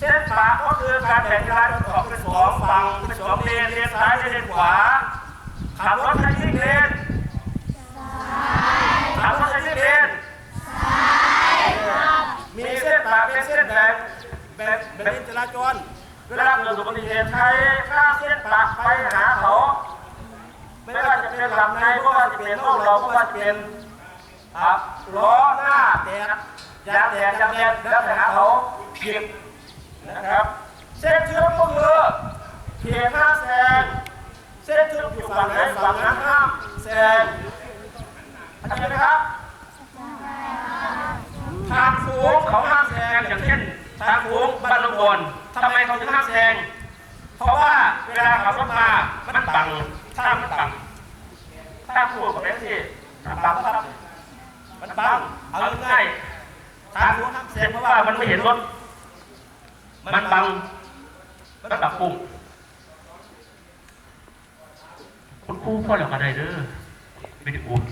เส้นปะก็คือการแบ่งจราจรออกเป็นสองฝั่งเป็นสองเลนเลนซ้ายและเลนขวาขับรถใช้ที่เลนขับรถใช้ที่เลนมีเส้นปะเป็นเส้นแบ่งแบ่งแบ่งจราจรเวลาเกิดอุบัติเหตุใช้ข้ามเส้นปะไปหาเขาไม่ว่าจะเป็นลำในไม่ว่าจะเป็นห้องเราไม่ว่าจะเป็นอะล้อหน้าแตกยางแตกยางแตกแล้วไปหาเขาผิดนะครับ เส้นทึบก็คือ เขียนห้าแซงเส้นทึบอยู่ฝั่งไหนฝั่งนั้นห้ามแซงเข้าใจไหมครับทางโค้งเขาห้ามแซงอย่างเช่นทางโค้งบ้านลงบนทำไมเขาถึงห้ามแซงเพราะว่าเวลาขับรถมา มันบังถ้ามันบังถ้าพูดกับแท็กซี่บังครับมันบังเอาเอง่าง่ายทางพูดห้ามแซงเพราะว่ามันไม่เห็นรถ มันบังมันปรับปรุง คุณครูพ่อเหลืออะไรเด้อไม่ได้อุ้ม